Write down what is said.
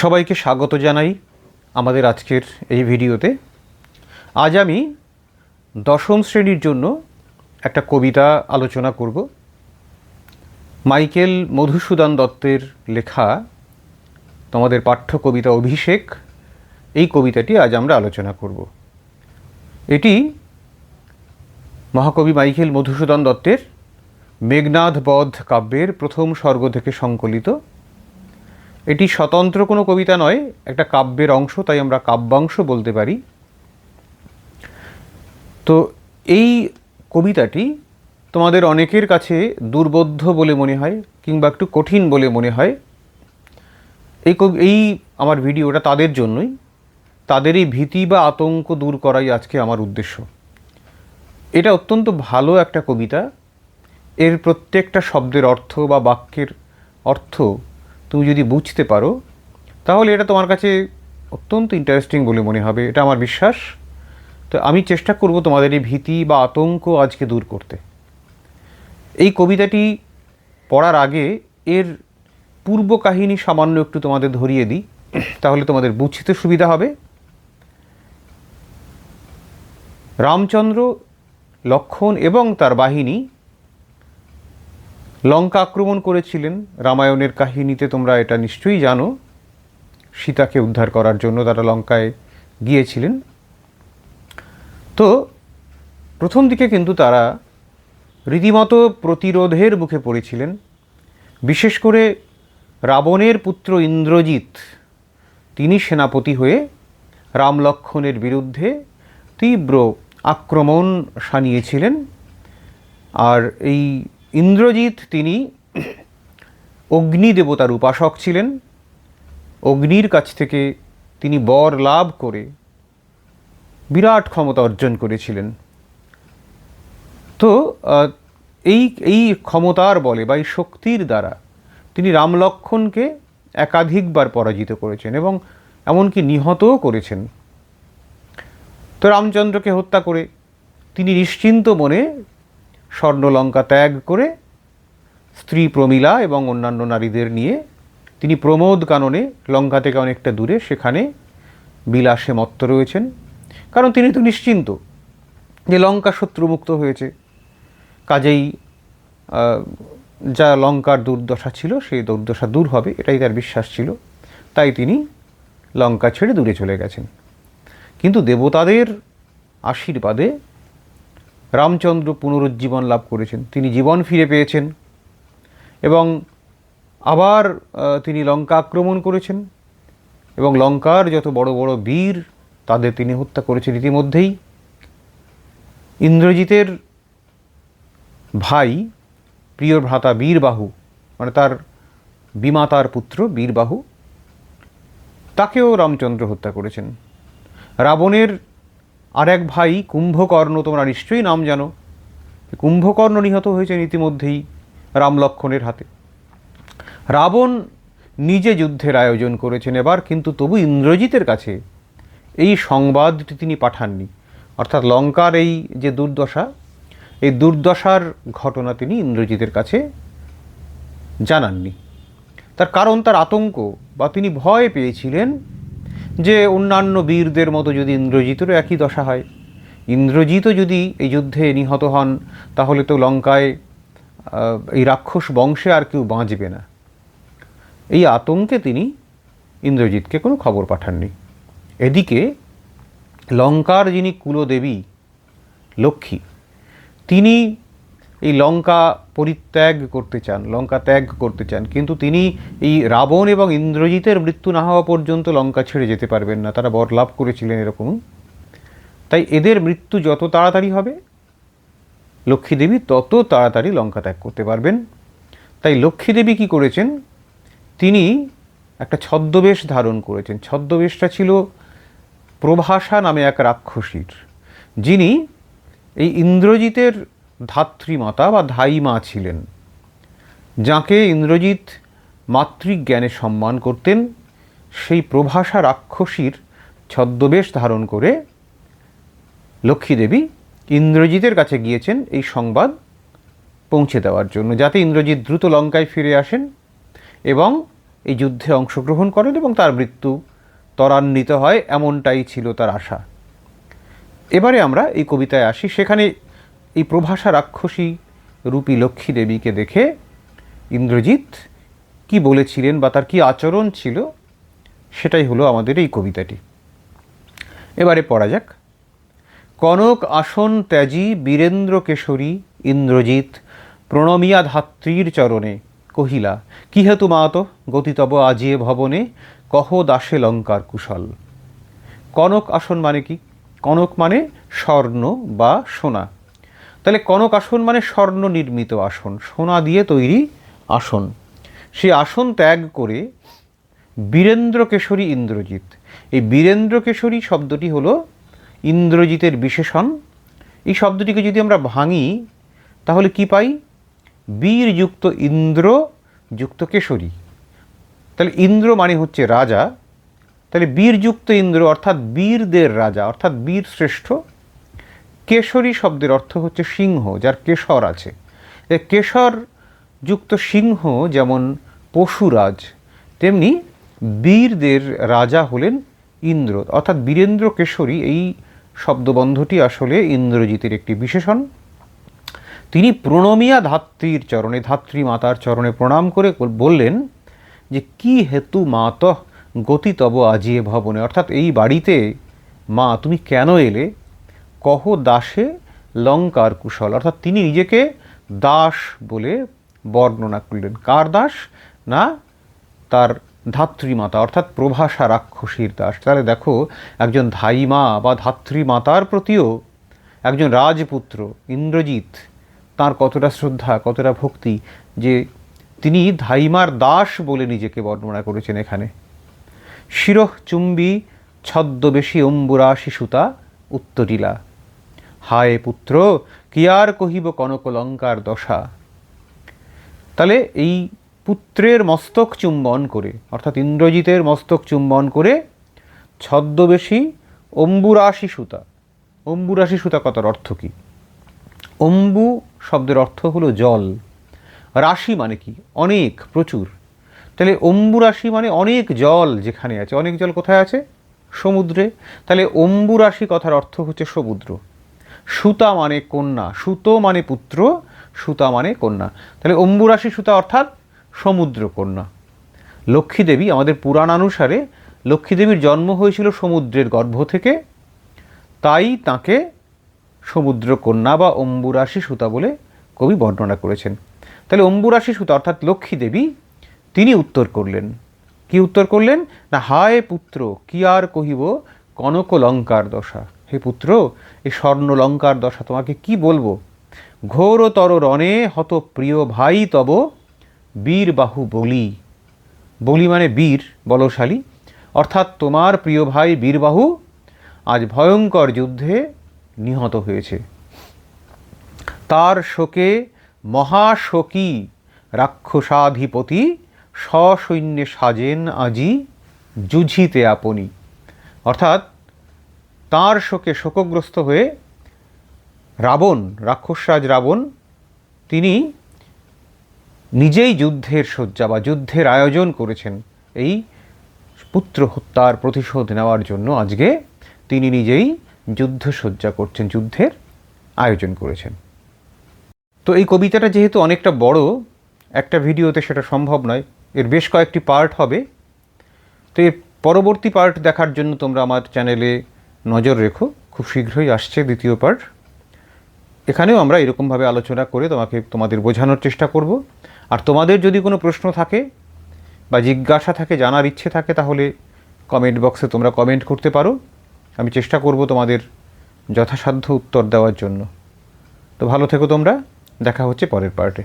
সবাইকে স্বাগত জানাই আমাদের আজকের এই ভিডিওতে। আজ আমি দশম শ্রেণির জন্য একটা কবিতা আলোচনা করব। মাইকেল মধুসূদন দত্তের লেখা তোমাদের পাঠ্য কবিতা অভিষেক, এই কবিতাটি আজ আমরা আলোচনা করব। এটি মহাকবি মাইকেল মধুসূদন দত্তের মেঘনাদ বধ কাব্যের প্রথম স্বর্গ থেকে সংকলিত। এটি স্বতন্ত্র কোনো কবিতা নয়, একটা কাব্যের অংশ, তাই আমরা কাব্যাংশ বলতে পারি। তো এই কবিতাটি তোমাদের অনেকের কাছে দুর্বোধ্য বলে মনে হয়, কিংবা একটু কঠিন বলে মনে হয়। এই কবি, এই আমার ভিডিওটা তাদের জন্যই তাদের এই ভীতি বা আতঙ্ক দূর করাই আজকে আমার উদ্দেশ্য। এটা অত্যন্ত ভালো একটা কবিতা। এর প্রত্যেকটা শব্দের অর্থ বা বাক্যের অর্থ তুমি যদি বুঝতে পারো, তাহলে এটা তোমার কাছে অত্যন্ত ইন্টারেস্টিং বলে মনে হবে, এটা আমার বিশ্বাস। তো আমি চেষ্টা করব তোমাদের এই ভীতি বা আতঙ্ক আজকে দূর করতে। এই কবিতাটি পড়ার আগে এর পূর্ব কাহিনী সামান্য একটু তোমাদের ধরিয়ে দিই, তাহলে তোমাদের বুঝতে সুবিধা হবে। রামচন্দ্র, লক্ষণ এবং তার বাহিনী লঙ্কা আক্রমণ করেছিলেন। রামায়ণের কাহিনীতে তোমরা এটা নিশ্চয়ই জানো। সীতাকে উদ্ধার করার জন্য তারা লঙ্কায় গিয়েছিলেন। তো প্রথম দিকে কিন্তু তারা রীতিমতো প্রতিরোধের মুখে পড়েছিলেন। বিশেষ করে রাবণের পুত্র ইন্দ্রজিৎ, তিনি সেনাপতি হয়ে রাম লক্ষণের বিরুদ্ধে তীব্র আক্রমণ সানিয়েছিলেন আর এই ইন্দ্রজিৎ তিনি অগ্নি দেবতার উপাসক ছিলেন। অগ্নির কাছ থেকে তিনি বর লাভ করে বিরাট ক্ষমতা অর্জন করেছিলেন। তো এই এই ক্ষমতার বলে বা এই শক্তির দ্বারা তিনি রামলক্ষণকে একাধিকবার পরাজিত করেছেন এবং এমনকি নিহতও করেছেন। তো রামচন্দ্রকে হত্যা করে তিনি নিশ্চিন্ত মনে স্বর্ণলঙ্কা ত্যাগ করে স্ত্রী প্রমীলা এবং অন্যান্য নারীদের নিয়ে তিনি প্রমোদ কাননে লঙ্কা থেকে অনেকটা দূরে সেখানে বিলাসে মত্ত রয়েছেন। কারণ তিনি তো নিশ্চিন্ত যে লঙ্কা শত্রুমুক্ত হয়েছে। কাজেই যা লঙ্কার দুর্দশা ছিল সেই দুর্দশা দূর হবে, এটাই তার বিশ্বাস ছিল। তাই তিনি লঙ্কা ছেড়ে দূরে চলে গেছেন। কিন্তু দেবতাদের আশীর্বাদে রামচন্দ্র পুনরুজ্জীবন লাভ করেছেন। তিনি জীবন ফিরে পেয়েছেন এবং আবার তিনি লঙ্কা আক্রমণ করেছেন এবং লঙ্কার যত বড় বড় বীর, তাদের তিনি হত্যা করেছেন ইতিমধ্যেই। ইন্দ্রজিতের ভাই প্রিয় ভ্রাতা বীরবাহু মানে তার বিমাতার পুত্র বীরবাহু, তাকেও রামচন্দ্র হত্যা করেছেন। রাবণের আর এক ভাই কুম্ভকর্ণ, তোমরা নিশ্চয়ই নাম জানো। কুম্ভকর্ণ নিহত হয়েছেন ইতিমধ্যেই রাম রামলক্ষণের হাতে। রাবণ নিজে যুদ্ধের আয়োজন করেছেন এবার, কিন্তু তবু ইন্দ্রজিতের কাছে এই সংবাদটি তিনি পাঠাননি। অর্থাৎ লঙ্কার এই যে দুর্দশা, এই দুর্দশার ঘটনা তিনি ইন্দ্রজিতের কাছে জানাননি। তার কারণ, তার আতঙ্ক বা তিনি ভয় পেয়েছিলেন যে অন্যান্য বীরদের মতো যদি ইন্দ্রজিতেরও একই দশা হয়। ইন্দ্রজিতও যদি এই যুদ্ধে নিহত হন, তাহলে তো লঙ্কায় এই রাক্ষস বংশে আর কেউ বাঁচবে না। এই আতঙ্কে তিনি ইন্দ্রজিৎকে কোনো খবর পাঠাননি। এদিকে লঙ্কার যিনি কুলদেবী, লক্ষ্মী, তিনি এই লঙ্কা পরিত্যাগ করতে চান, লঙ্কা ত্যাগ করতে চান, কিন্তু তিনি এই রাবণ এবং ইন্দ্রজিতের মৃত্যু না হওয়া পর্যন্ত লঙ্কা ছেড়ে যেতে পারবেন না, তারা বর লাভ করেছিলেন এরকম। তাই এদের মৃত্যু যত তাড়াতাড়ি হবে, লক্ষ্মীদেবী তত তাড়াতাড়ি লঙ্কা ত্যাগ করতে পারবেন। তাই লক্ষ্মী দেবী কী করেছেন? তিনি একটা ছদ্মবেশ ধারণ করেছেন। ছদ্মবেশটা ছিল প্রভাষা নামে এক রাক্ষসীর, যিনি এই ইন্দ্রজিতের ধাত্রীমাতা বা ধাইমা ছিলেন, যাকে ইন্দ্রজিৎ মাতৃজ্ঞানে সম্মান করতেন, সেই প্রভাষা রাক্ষসীর ছদ্মবেশ ধারণ করে লক্ষ্মীদেবী ইন্দ্রজিতের কাছে গিয়েছেন এই সংবাদ পৌঁছে দেওয়ার জন্য, যাতে ইন্দ্রজিৎ দ্রুত লঙ্কায় ফিরে আসেন এবং এই যুদ্ধে অংশগ্রহণ করেন এবং তার মৃত্যু ত্বরান্বিত হয়, এমনটাই ছিল তার আশা। এবারে আমরা এই কবিতায় আসি, সেখানে এই প্রভাষা রাক্ষসী রূপী লক্ষ্মী দেবীকে দেখে ইন্দ্রজিৎ কি বলেছিলেন বা তার কি আচরণ ছিল, সেটাই হলো আমাদের এই কবিতাটি। এবারে পড়া যাক। কনক আসন ত্যাজি বীরেন্দ্র কেশরী ইন্দ্রজিৎ প্রণমিয়া ধাত্রীর চরণে কহিলা, কি হেতু মাত গতিতব আজিয়ে ভবনে, কহ দাসে লঙ্কার কুশল? কনক আসন মানে কি? কনক মানে স্বর্ণ বা সোনা। তাহলে কনক আসন মানে স্বর্ণ নির্মিত আসন, সোনা দিয়ে তৈরি আসন। সেই আসন ত্যাগ করে বীরেন্দ্র কেশরী ইন্দ্রজিৎ। এই বীরেন্দ্র কেশরী শব্দটি হলো ইন্দ্রজিতের বিশেষণ। এই শব্দটিকে যদি আমরা ভাঙি, তাহলে কি পাই? বীরযুক্ত ইন্দ্র যুক্ত কেশরী। তাহলে ইন্দ্র মানে হচ্ছে রাজা। তাহলে বীরযুক্ত ইন্দ্র অর্থাৎ বীরদের রাজা, অর্থাৎ বীর শ্রেষ্ঠ। কেশরী শব্দের অর্থ হচ্ছে সিংহ, যার কেশর আছে। কেশর যুক্ত সিংহ যেমন পশুরাজ, তেমনি বীরদের রাজা হলেন ইন্দ্র, অর্থাৎ বীরেন্দ্র কেশরী। এই শব্দবন্ধটি আসলে ইন্দ্রজিতের একটি বিশেষণ। তিনি প্রণমিয়া ধাত্রীর চরণে, ধাত্রী মাতার চরণে প্রণাম করে বললেন যে, কি হেতু মাত গতি তব আজিয়ে ভবনে? অর্থাৎ এই বাড়িতে মা, তুমি কেন এলে? কহ দাসে লঙ্কার কুশল। অর্থাৎ তিনি নিজেকে দাস বলে বর্ণনা করলেন। কার দাস? না, তার ধাত্রীমাতা, অর্থাৎ প্রভাষা রাক্ষসীর দাস। তাহলে দেখো, একজন ধাইমা বা ধাত্রী মাতার প্রতিও একজন রাজপুত্র, ইন্দ্রজিৎ, তার কতটা শ্রদ্ধা, কতটা ভক্তি, যে তিনি ধাইমার দাস বলে নিজেকে বর্ণনা করেছেন এখানে। শিরঃ চুম্বি ছদ্মবেশী অম্বুরা শিশুতা উত্তরিলা হায় পুত্র, কি আর কহিব কনক লঙ্কার দশা? তাহলে এই পুত্রের মস্তক চুম্বন করে, অর্থাৎ ইন্দ্রজিতের মস্তক চুম্বন করে ছদ্মবেশী অম্বুরাশি সুতা অম্বুরাশি সুতা কথার অর্থ কী? অম্বু শব্দের অর্থ হলো জল। রাশি মানে কি? অনেক, প্রচুর। তাহলে অম্বু রাশি মানে অনেক জল যেখানে আছে। অনেক জল কোথায় আছে? সমুদ্রে। তাহলে অম্বু রাশি কথার অর্থ হচ্ছে সমুদ্র। সুতা মানে কন্যা, সুতো মানে পুত্র, সুতা মানে কন্যা। তাহলে অম্বুরাশি সুতা অর্থাৎ সমুদ্র কন্যা। লক্ষ্মী দেবী আমাদের পুরাণ অনুসারে লক্ষ্মী দেবীর জন্ম হয়েছিল সমুদ্রের গর্ভ থেকে, তাই তাকে সমুদ্র কন্যা বা অম্বুরাশি সুতা বলে কবি বর্ণনা করেছেন। তাহলে অম্বুরাশি সুতা অর্থাৎ লক্ষ্মী দেবী, তিনি উত্তর করলেন। কি উত্তর করলেন? না, হায় পুত্র, কি আর কহিব কনক লঙ্কার দশা। হে পুত্র এই স্বর্ণ লঙ্কার দশা তোমাকে কি বলব? ঘোরতর রণে হত প্রিয় ভাই তব বীর বাহু বলি। বলি মানে বীর, বলশালী। অর্থাৎ তোমার প্রিয় ভাই বীরবাহু আজ ভয়ঙ্কর যুদ্ধে নিহত হয়েছে। তার শোকে মহাশোকী রাক্ষসাধিপতি সসৈন্যে সাজেন আজি যুঝিতে আপনি। অর্থাৎ তার শোকে শোকগ্রস্ত হয়ে রাবণ রাক্ষসরাজ রাবণ, তিনি নিজেই যুদ্ধের শয্যা বা যুদ্ধের আয়োজন করেছেন। এই পুত্র হত্যার প্রতিশোধ নেওয়ার জন্য আজকে তিনি নিজেই যুদ্ধসজ্জা করছেন, যুদ্ধের আয়োজন করেছেন। তো এই কবিতাটা যেহেতু অনেকটা বড়, একটা ভিডিওতে সেটা সম্ভব নয়। এর বেশ কয়েকটি পার্ট হবে। তো এর পরবর্তী পার্ট দেখার জন্য তোমরা আমার চ্যানেলে নজর রেখো, খুব শীঘ্রই আসছে দ্বিতীয় পার্ট এখানেও আমরা এরকমভাবে আলোচনা করে তোমাকে, তোমাদের বোঝানোর চেষ্টা করব। আর তোমাদের যদি কোনো প্রশ্ন থাকে বা জিজ্ঞাসা থাকে, জানার ইচ্ছে থাকে, তাহলে কমেন্ট বক্সে তোমরা কমেন্ট করতে পারো। আমি চেষ্টা করব তোমাদের যথাসাধ্য উত্তর দেওয়ার জন্য। তো ভালো থেকো তোমরা। দেখা হচ্ছে পরের পার্টে